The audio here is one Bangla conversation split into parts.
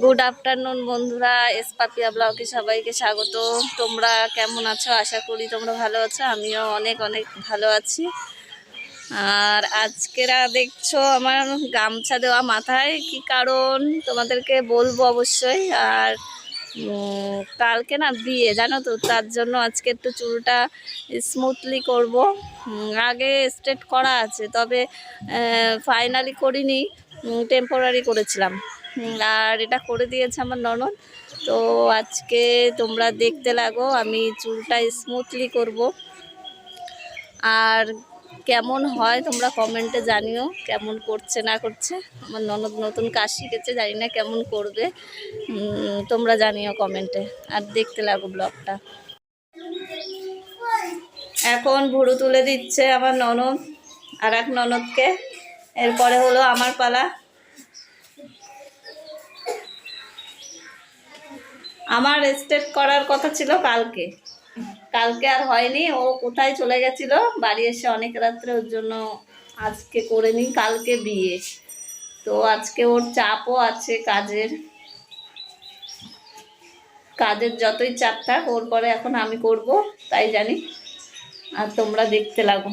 গুড আফটারনুন বন্ধুরা। এসপাপিয়া ব্লগে সবাইকে স্বাগত। তোমরা কেমন আছো? আশা করি তোমরা ভালো আছো। আমিও অনেক অনেক ভালো আছি। আর আজকেরা দেখছ আমার গামছা দেওয়া মাথায়। কি কারণ? তোমাদেরকে বলব অবশ্যই। আর কালকে না বিয়ে, জানো তো? তার জন্য আজকে একটু চুলটা স্মুথলি করব। আগে স্ট্রেট করা আছে। তবে ফাইনালি করিনি। টেম্পোরারি করেছিলাম। আর এটা করে দিয়েছে আমার ননদ। তো আজকে তোমরা দেখতে লাগো, আমি চুলটা স্মুথলি করব। আর কেমন হয় তোমরা কমেন্টে জানিও, কেমন করছে না করছে। আমার ননদ নতুন কাজ শিখেছে, জানি না কেমন করবে। তোমরা জানিও কমেন্টে আর দেখতে লাগো ব্লগটা এখন ভুরু তুলে দিচ্ছে আমার ননদ, আর এক ননদকে। এরপরে হলো আমার পালা। আমার স্টেট করার কথা ছিল কালকে। কালকে আর হয়নি, ও কোথায় চলে গেছিল? বাড়ি এসে অনেক রাত্রে ওর জন্য আজকে করে নিই, কালকে বিয়ে। তো আজকে ওর চাপও আছে কাজের। কাজের যতই চাপ থাক, ওর পরে এখন আমি করব, তাই জানি। আর তোমরা দেখতে লাগো।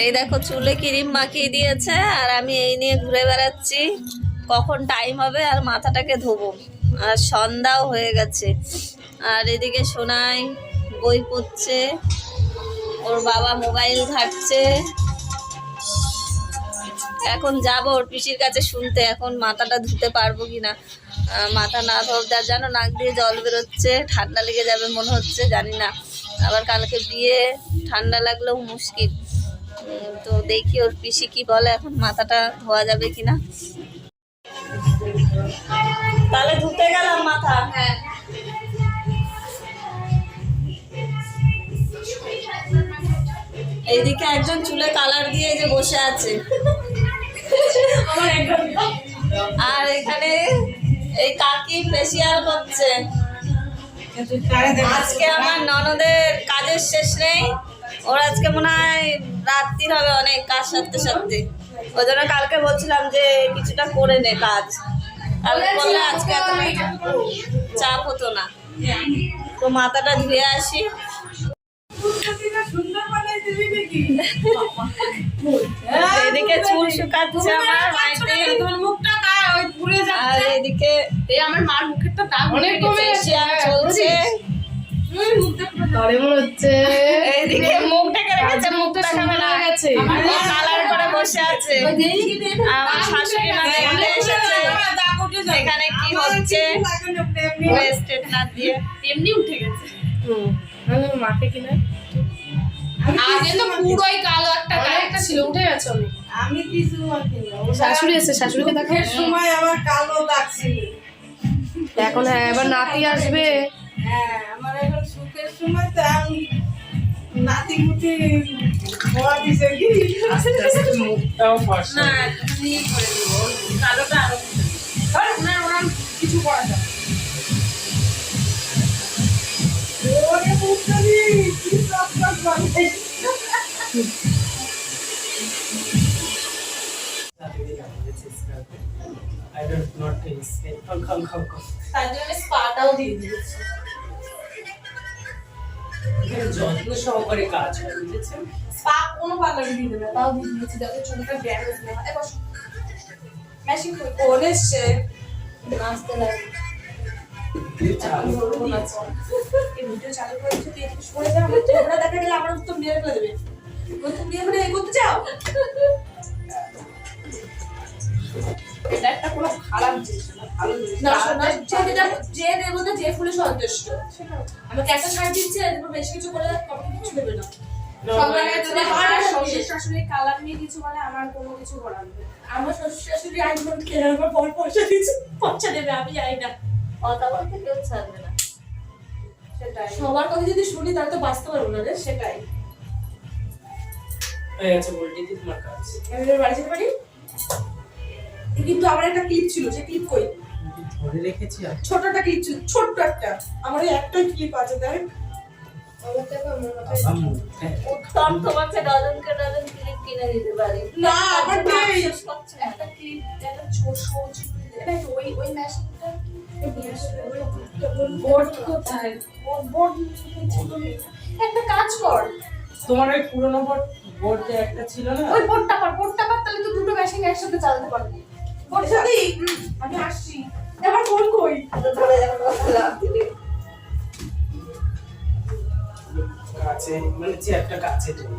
এই দেখো চুলে ক্রিম মাখিয়ে দিয়েছে, আর আমি এই নিয়ে ঘুরে বেড়াচ্ছি। কখন টাইম হবে আর মাথাটাকে ধোবো। আর সন্ধ্যাও হয়ে গেছে। আর এদিকে সোনাই বই পড়ছে, ওর বাবা মোবাইল ঘাটছে। এখন যাব ওর পিসির কাছে শুনতে এখন মাথাটা ধুতে পারব কি না মাথা না আর জানো নাক দিয়ে জল বেরোচ্ছে ঠান্ডা লেগে যাবে মনে হচ্ছে জানি না। আবার কালকে বিয়ে ঠান্ডা লাগলেও মুশকিল। তো দেখি ওর পিসি কি বলে এখন মাথাটা ধোয়া যাবে কিনা। তাহলে ধুতে গেলাম মাথা। হ্যাঁ। এইদিকে একজন চুলে কালার দিয়ে যে বসে আছে। আর এখানে এই কাকি ফেসিয়াল করছে। আজকে আমার ননদের কাজের শেষ নেই। ওর আজকে মনে হয় রাত্রির হবে অনেক কাজ সারতে সারতে। ওই জন্য কালকে বলছিলাম যে কিছুটা করে নে কাজ। কালকে করলে আজকে চাপ হতো না। তো মাথাটা ধুয়ে আসি। এদিকে চুল শুকাচ্ছে আমার মাইতে আর এদিকে আমার মার মুখেরটা দাগ অনেক কমে গেছে চলছে। এইদিকে রেখেছে মুখটা হয়ে গেছে। কালার করে বসে আছে। আমার শাশুড়ি মা দেখতে এসেছে। এখানে কি হচ্ছে? স্ট্রেটনার দিয়ে। এমনি উঠে গেছে। হুম। আমি মাকে কিনা আগে তো পুরোই কালো একটা একটা একটা ছিল উঠে গেছে অনেক। আমি কিছু শাশুড়ি এসে শাশুড়িকে দেখো সময় আমার কালো দাগ ছিল এখন হ্যাঁ এবার নাতি আসবে। হ্যাঁ আমার এখন সুখের সময় তো আমি নাতি মুতি হওয়া দিছে কি? আস্তে আস্তে মুখটাও ফর্সা না তুমি করে দেবো। কালোটা আরও না ওরা কিছু করা যায় ওরে মুখটা I don't not taste it. খাও খাও খাও খাও তার জন্য স্পাটাও দিয়ে দিয়েছি যত্ন সহকারে কাজ হয় বুঝেছেন? স্পা কোনো পার্লারে দিয়ে দেবে তাও দিয়ে দিয়েছি। যাতে চুলটা ড্যামেজ না। হয় বস। মেশিন করে ফোন এসছে নাচতে লাগে। আমার সন্তুষ্ট আমাকে বেশি কিছু করে কিছু দেবে না শ্বশুর কালার নিয়ে কিছু বলে আমার কোনো কিছু করার নেই আমার শ্বশুর শাশুড়ি কেনার পর পর পয়সা দিচ্ছে, পয়সা দেবে, আমি যাই না। কথা বলতে কেউ ছাড়বে না। সেটাই। সবার কথা যদি শুনি তাহলে তো বাঁচতে পারব না রে। সেটাই। হয়ে গেছে বলটি তোমার কাজ। এবার বাড়ি যেতে পারি? কিন্তু আমার একটা ক্লিপ ছিল সে ক্লিপ কই? ধরে রেখেছি আর ছোট একটা ক্লিপ ছিল ছোট্ট একটা। আমার ওই একটাই ক্লিপ আছে দেখ। বাবা উত্তম তোমাকে ডজনকে ডজন ক্লিপ কিনে দিতে পারি। না আমার। একটা ক্লিপ একটা ছোট ওই ওই মেশিনটা বোর্ড কোথায়? বোর্ড একটা কাজ কর। তোমার ওই পুরনো বোর্ড বোর্ড একটা ছিল না? ওই বোর্ডটা পার বোর্ডটা পার তাহলে তো দুটো মেশিন একসাথে চালাতে পারবি। বোর্ড সাথে আমি আসছি। এবার ফোন কই ধরে যাবে লাভ দিলে। কাছে মানে চেয়ারটা কাছে তুমি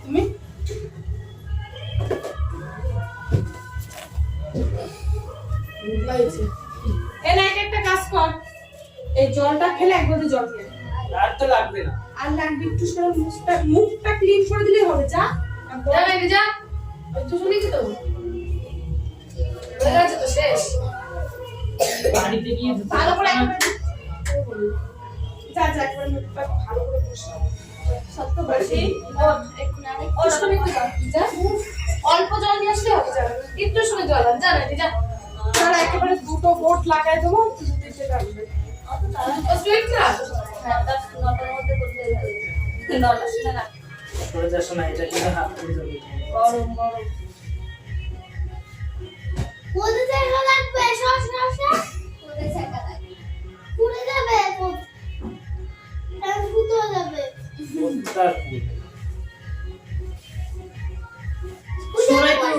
আর লাগবে একটু মুখটা মুখটা ক্লিন করে দিলেই হবে যা। যা বেবি যা। একটু শুনি কি তো। হয়ে গেছে তো শেষ। বাড়িতে গিয়ে ভালো করে যা যা একবার মুখটা ভালো করে বসা সত্য বসি শুনি যা। অল্প জল নিয়ে আসলে হবে যা। একটু শুনে জল যা না যা। তাহলে একেবারে দুটো বোট লাগাই দেবো অত সুইট না? নটার মধ্যে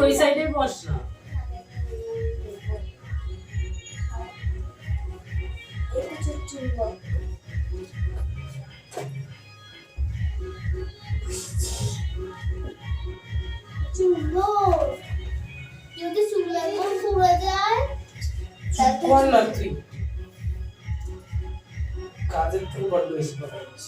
ওই সাইডে বস চুলো যদি চুলো একদম পুড়ে যায় তাহলে কর না তুই কাজের থেকে বড্ড বেশি কথা বলিস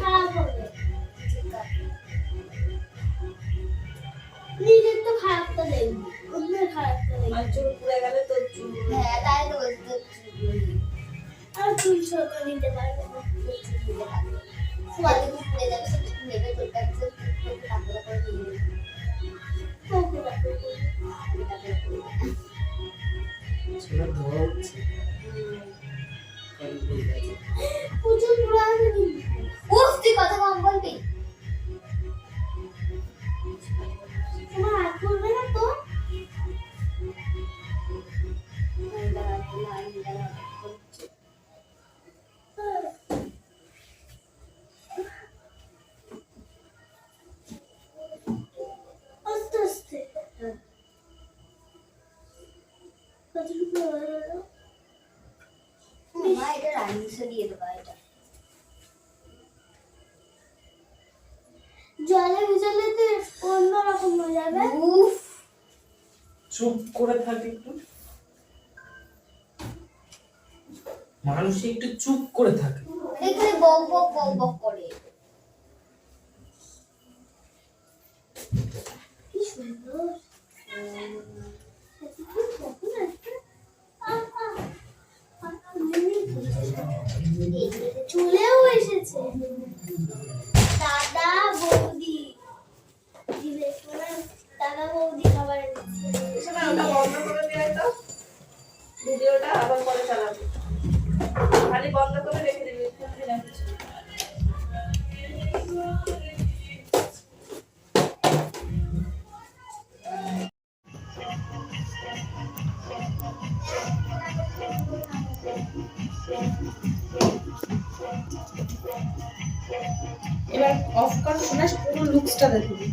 খারাপ হবে নিজের তো খারাপ তো নেই অন্যের খারাপ তো নেই চুল পুড়ে গেলে তোর চুল। আর চুল ছোট নিতে পারবে না সোয়ালি পুড়ে যাবে সে নেবে তোর কাছে তারপরে করে নিয়ে ছেলে ধোয়া উঠছে প্রচুর রাইসে দিয়ে দেবা এটা। জলে ভিজালে তো অন্যরকম হয়ে যাবে। উফ! চুপ করে থাকে একটু। মানুষ একটু চুপ করে থাকে। এখানে বক বক বক বক করে। কি সুন্দর কখন আসবে? আহ, আহ, আহ, এমনি ঘুরছে। এই যে চলেও এসেছে। দাদা বৌদি। মানে দাদা বৌদি খাবার বন্ধ করে দেয় তো। ভিডিওটা আবার পরে চালাবো। খালি বন্ধ করে অফ কর শোনা পুরো লুকসটা দেখবি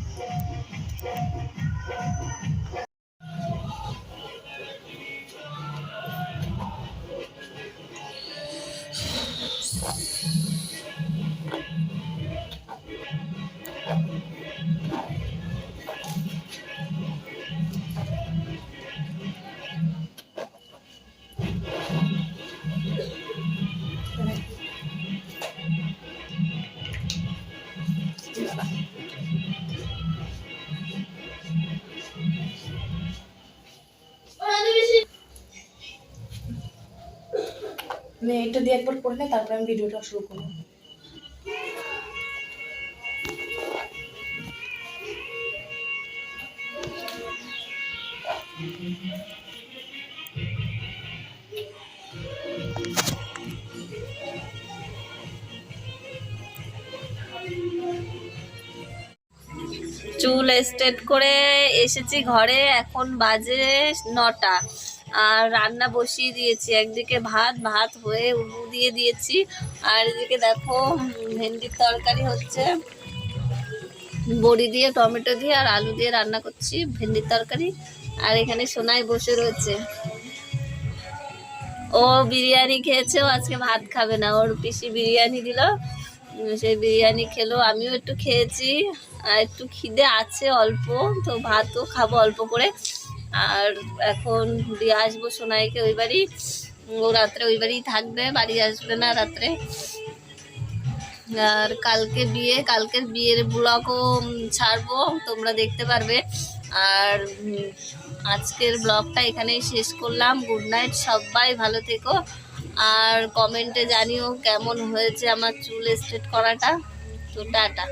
এটা দিয়ে একবার পড়লে তারপরে আমি ভিডিওটা শুরু করব। চুল স্ট্রেট করে এসেছি ঘরে, এখন বাজে নটা। আর রান্না বসিয়ে দিয়েছি। একদিকে ভাত ভাত হয়ে উলু দিয়ে দিয়েছি। আর এদিকে দেখো, ভেন্ডির তরকারি হচ্ছে। বড়ি দিয়ে, টমেটো দিয়ে আর আলু দিয়ে রান্না করছি ভেন্ডির তরকারি। আর এখানে সোনাই বসে রয়েছে। ও বিরিয়ানি খেয়েছে, ও আজকে ভাত খাবে না। ওর পিসি বিরিয়ানি দিল। সেই বিরিয়ানি খেলো, আমিও একটু খেয়েছি। আর একটু খিদে আছে অল্প, তো ভাতও খাব অল্প করে। আর এখন দিয়ে আসব সোনাইকে ওই বাড়ি। ও রাত্রে ওই বাড়িই থাকবে, বাড়ি আসবে না রাত্রে। আর কালকে বিয়ে, কালকের বিয়ের ব্লগও ছাড়বো, তোমরা দেখতে পারবে। আর আজকের ব্লগটা এখানেই শেষ করলাম। গুড নাইট, সবাই ভালো থেকো। আর কমেন্টে জানিও কেমন হয়েছে আমার চুল স্ট্রেট করাটা। তো টাটা।